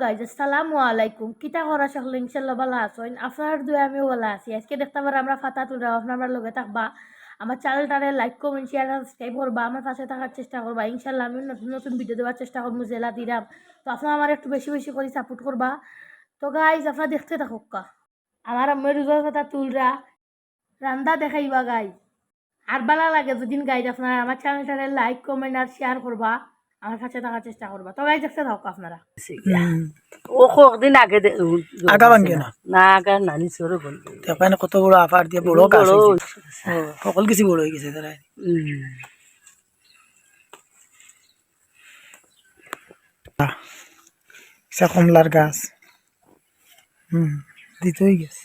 Guys আসসালামু আলাইকুম কিতা করা সকলে ইনশাল্লাহ ভালো আছেন আপনার দুয়ে আমিও ভালো আছি আজকে দেখতে পারো আমরা ফাতা তুলরা আপনার লগে থাকবা আমার চ্যানেলটারে লাইক কমেন্ট শেয়ার সাবস্ক্রাইব করবা আমার পাশে থাকার চেষ্টা করবা ইনশাল্লাহ আমি নতুন নতুন ভিডিও দেওয়ার চেষ্টা করব জেলা দিরাম তো আপনারা আমার একটু বেশি বেশি করে সাপোর্ট করবা তো গাইজ আপনারা দেখতে থাকুক কা আমার আম্মের রোজার ফাতা তুলরা রান্দা দেখাইবা গাইজ আর ভালো লাগে যদিন গাইজ আপনারা আমার চ্যানেলটারে লাইক কমেন্ট আর শেয়ার করবা আমার কাছে থাকার চেষ্টা করবা। তো গাইজ দেখতে থাকুক আপনারা। ও কদিন আগে আগা ভাঙ্গে না। না আগা নানি সরো বলবে দেখেন কত বড় আফার দিয়ে বড় গাছ বড় সকল কিছু বড় হয়ে গেছে তারা সে কমলার গাছ। হুম দিতেই গেছে।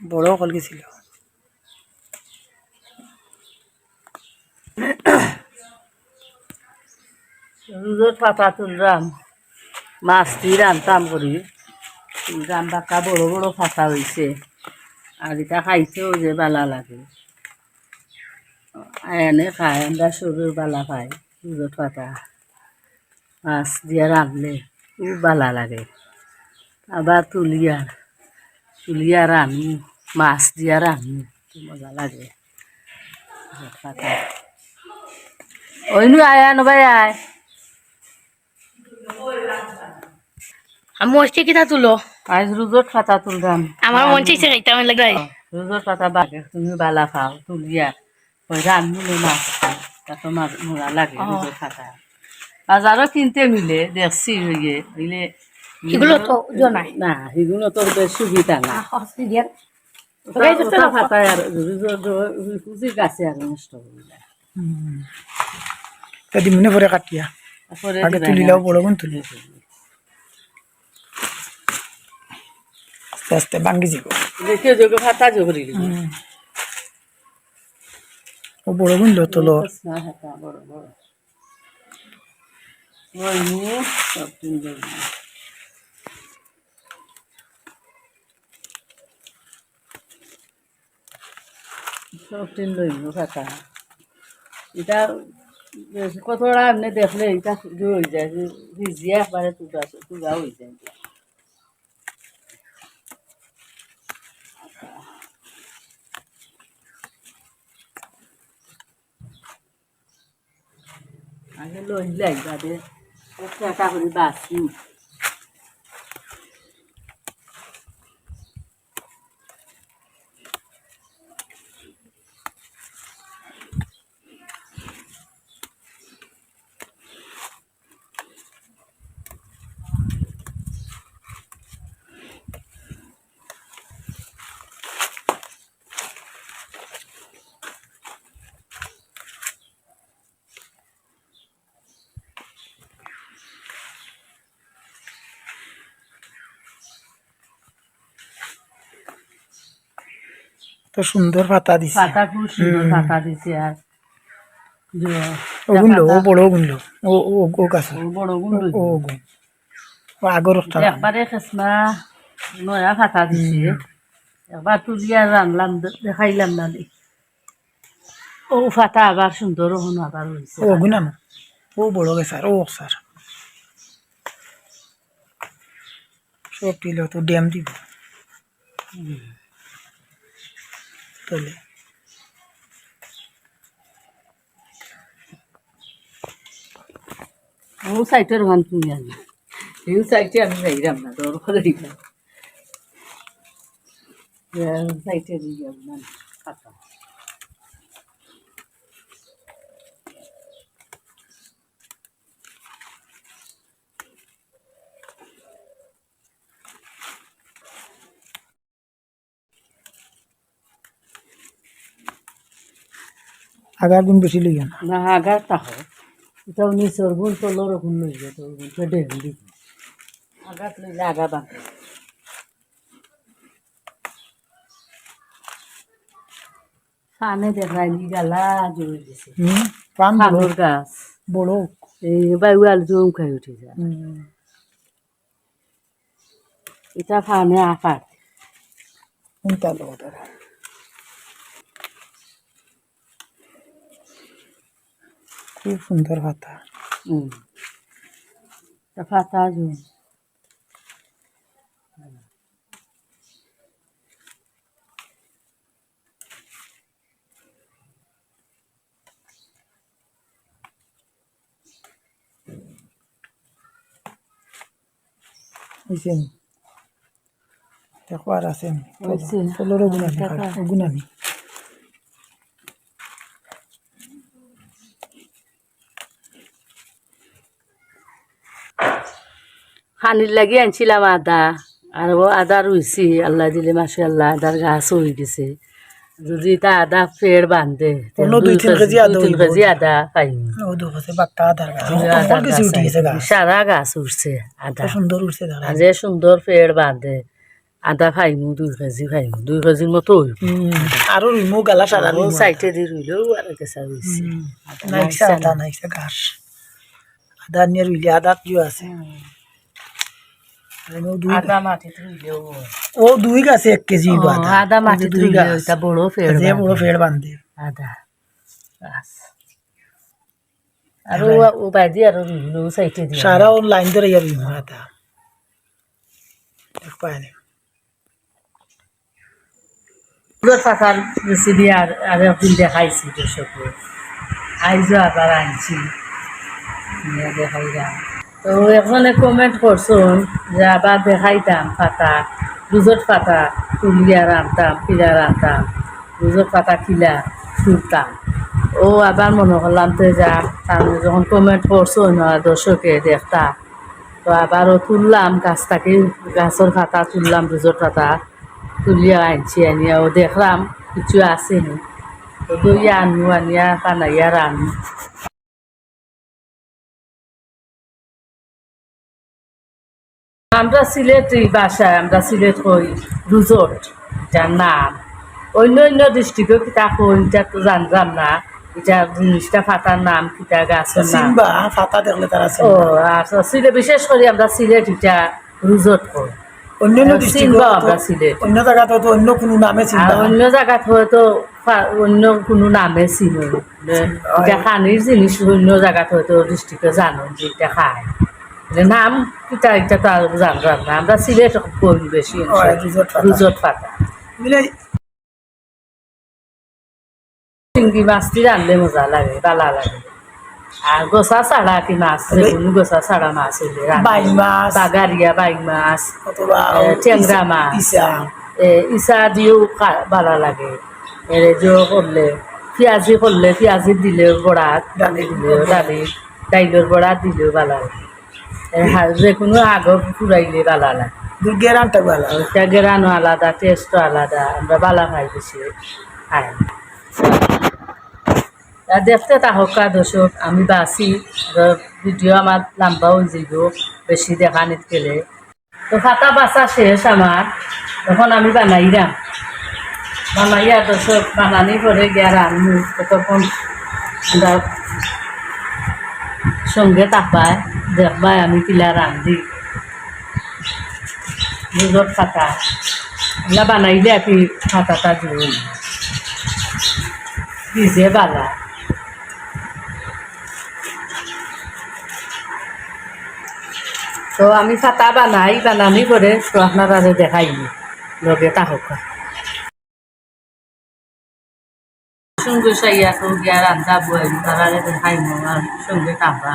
বড় কল গেছিল রোজর পাতা তুললাম, মাছ দিয়ে রান্তাম করি। তুললাম বাঁকা বড় বড় পাতা হয়েছে আর এটা খাইতেও যে বালা লাগে। এনে খাই আমরা সরুর বালা খাই রোজর পাতা। মাছ দিয়ে রাঁধলে খুব বালা লাগে। আবার তুলিয়া তুলিয়া রান্ধু মাছ দিয়া খুব মজা লাগে। পাতা। ওইনু আয়া নবাই আয়। আমি মস্তি কিতা তুলো? আজ রোজর পাতা তুললাম আমার মন চাইছে খাইতে আমি লাগে রোজর পাতা বাগে তুমি বালা খাও তুলিয়া মাছ খাও তাতো মাছ মোড়া লাগে রোজর পাতা বাজারও কিনতে মিলে দেখছি হইয়ে হইলে এগুলো তো জনাই না এগুলো তো বেশ সুবিধা না ওটা আর রোজর গাছে আর নষ্ট হয়ে যায়। তা দিমনে পরে কাটিয়া। আগে তুলিলাও। বড় গুণ তুলি। আস্তে আস্তে ভাঙ্গি যাব। দেখে যোগ ও বড় গুণ লো তোলো পাতা বড় বড়। ওই নিয়ে সব দিন লইব পাতা এটা কতটা এমনি দেখলে এটা শুধু হয়ে যায় ভিজিয়ে একবারে তুগা তুগা হয়ে যায়। আগে লইলে একবারে একটা একটা করে বাঁচি। তো সুন্দর পাতা দিছে। পাতা খুব সুন্দর পাতা দিছে আর। যে- ও বড় গুণ লো ও ও ও গাছ। বড় গুন্ডু ও গুণ ও আগর একবারে খেসমা নয়া ফাটা দিছে। একবার তুলিয়া রানলাম দেখাইলাম না ও ফাটা আবার সুন্দর হন আবার হয়েছে ও বড় গেছে আর ও স্যার সব দিল তো ড্যাম দিব। তলে ও সাইটের গান তুমি আনি এই সাইটে আমি যাইলাম না তোর করে দিলাম সাইটে দিয়ে না। আগার গুণ বেশি লইয়া না। না আগার তাহো এটাও নিচর গুণ তলর গুণ লইবে তোর গুণ তো ডেম দিবি। আগাত লইলে আগা বাঁধে। খানে দেখাই গালা জড়ি দিছে। হুম পান বড় গাছ। বড় এই বায়ু আলু জম খাই উঠে যায় এটা ফানে আপার কোনটা লো খুব সুন্দর পাতা। পাতা জুন হয়েছে নি দেখো আর আছে। নি হয়েছে। ফলরও গুণানি খানির লাগি আনছিলাম আদা। আর ও আদা রুইছি আল্লাহ দিলে মাসে আল্লাহ আদার গাছ হয়ে গেছে যদি তা আদা ফের বান্ধে দুই তিন কেজি আদা গাছ সারা গাছ উঠছে আদা। সুন্দর উঠছে যে সুন্দর ফের বাঁধে আদা খাইমু দুই কেজি খাইমু দুই কেজির মতো আরও রুমো গালা সারা ও সাইটে দি রইলেও আর কেসা রইছে নাইসা আদা নাইসা ঘাস। আদা নিয়ে রুইলে আদা জিও আছে। আদা ও দুই গাছে এক কেজি হইব আদা রইলেও গাছ। এটা বড় ফের যে বড় ফের বান্ধে আদা গাছ আর ও ও আর রইলেও সাইটে দি সারা ওর লাইন ধরে রুইমো আদা দেখ পায় না। রেসিপি আর আর একদিন দেখাইছি দর্শককে আইজও আবার আনছি। দেখাইলাম। তো এখানে কমেন্ট করছুন, যে আবার দেখাইতাম পাতা দুজত পাতা তুলিয়া রাঁধতাম কিলা রাঁধতাম দুজত পাতা কিলা তুলতাম ও আবার মনে করলাম তো যা আমি যখন কমেন্ট করছ না দর্শকে দেখতা, তো আবারও তুললাম গাছ থেকে গাছের পাতা তুললাম দুজোর পাতা তুলিয়া আনছি, আনিয়া ও দেখলাম, কিছু আসেনি। তো দইয়া আনু আনিয়া বানাইয়া রানু আমরা সিলেটি ভাষায় আমরা সিলেট কই রুজট যার নাম। অন্য অন্য ডিস্ট্রিক্টও কিতা কই এটা তো জানলাম না। এটা জিনিসটা ফাটার নাম কিতা গাছের নাম। ফাতা দেখলে তারা ও সিলেট বিশেষ করে আমরা সিলেট এটা রুজট কই অন্য জায়গাতে তো অন্য কোনো নামে অন্য জায়গাত হয়তো অন্য কোনো নামে চিনো এটা খানির জিনিস অন্য জায়গাত হয়তো ডিস্ট্রিক্টে জানো যে এটা খায়। নাম কিতা এটা তো জানলাম না। আমরা সিলেট করি বেশি রুজত পাতা। চিংড়ি মাছটি রানলে মজা লাগে ভালো লাগে। আর গোসা ছাড়া কি মাছ? যে কোনো গোসা ছাড়া মাছ হইলে মাছ। বাগারিয়া বাইং মাছ। ট্যাংরা মাছ। ইসা। দিয়েও ভালো লাগে। এরে করলে পেঁয়াজি করলে পেঁয়াজি দিলেও বড়াত ডালি দিলেও ডালি। ডাইলের বড়া দিলেও ভালো লাগে। যে কোনো আগর ভালো লাগে ওইটা গেরানো আলাদা আলাদা আমরা বালা খাই বেশি খাই আর দেখতে তাহকা দর্শক আমি বাসি ভিডিও আমার লম্বা হয়ে যাইব বেশি দেখা নিত গেলে তো খাতা বাসা শেষ আমার তখন আমি বানাইলাম বানাইয়া দর্শক বানানি পরে গিয়া রান্নু তখন সঙ্গে তাপায়। দেখবাই আমি কিলা রান্ধি দুধত খাতা। এগুলা বানাইলে আর কি খাতাটা জোর ভিজে বালা। তো আমি খাতা বানাই বানানি করে, তো আপনারা দেখাইনি লগে তাহক। সঙ্গে সাইয়া তো গিয়া রান্ধা বই তারা দেখাইনি আর সঙ্গে তাহবা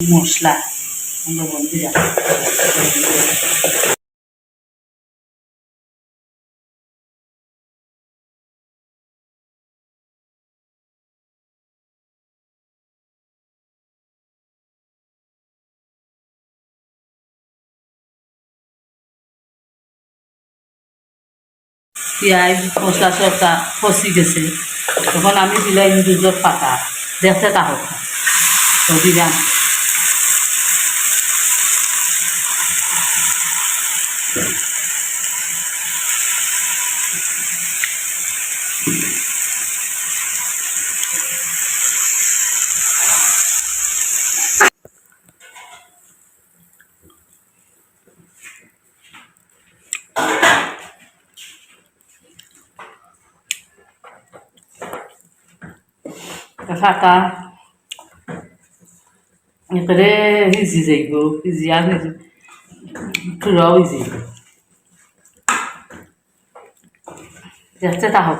মশলা আমরা বন্ধুরা পেঁয়াজ মশলা সবটা ফসি গেছে। তখন আমি দিলাম দুজোর পাতা। দেখতে তাহক তো দিলাম ফাটা এবারে সিজি যাইব সিজি আর সিজি চূড়াও সিজি দেখতে তাহক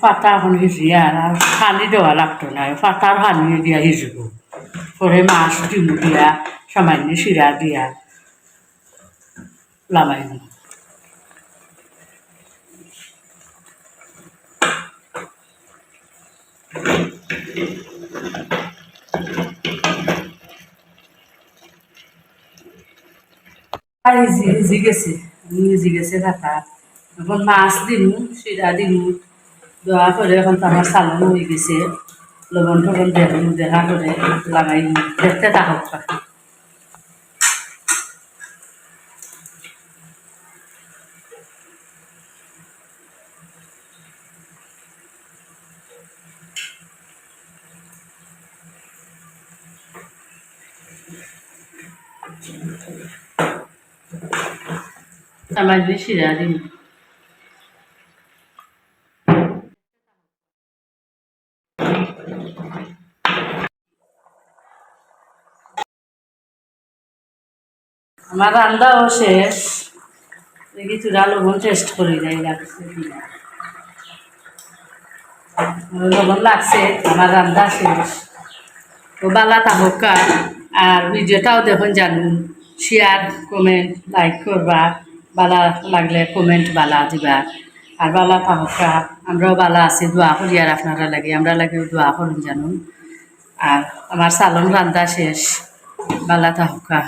ফাটা এখন সিজি আর পানি দেওয়া লাগতো না ফাটার পানি দিয়া সিজিব পরে মাছ ডিমু দিয়া সামান্য শিরা দিয়া লামাই নিব আর ইজি গেছে গেছে এখন মাছ দিমু, শিরা দিমু দেওয়া করে এখন তো আমার সালন গেছে। লবণ টবণ দেখুন দেখা করে লাগাই দেখতে তাহক সামান্য শিরা দিমু আমার রান্নাও শেষ চূড়া লবণ টেস্ট করি, যাই লাগছে লবণ লাগছে, আমার রান্না শেষ। তো বালা তাহকা আর ভিডিওটাও দেখুন জানুন শেয়ার কমেন্ট লাইক করবা বালা লাগলে কমেন্ট বালা দিবা। আর বালা পাহকা আমরাও বালা আছি, দোয়া করি আর আপনারা লাগে, আমরা লাগেও দোয়া করুন জানুন। আর আমার সালন রান্দা শেষ বালা তাহকা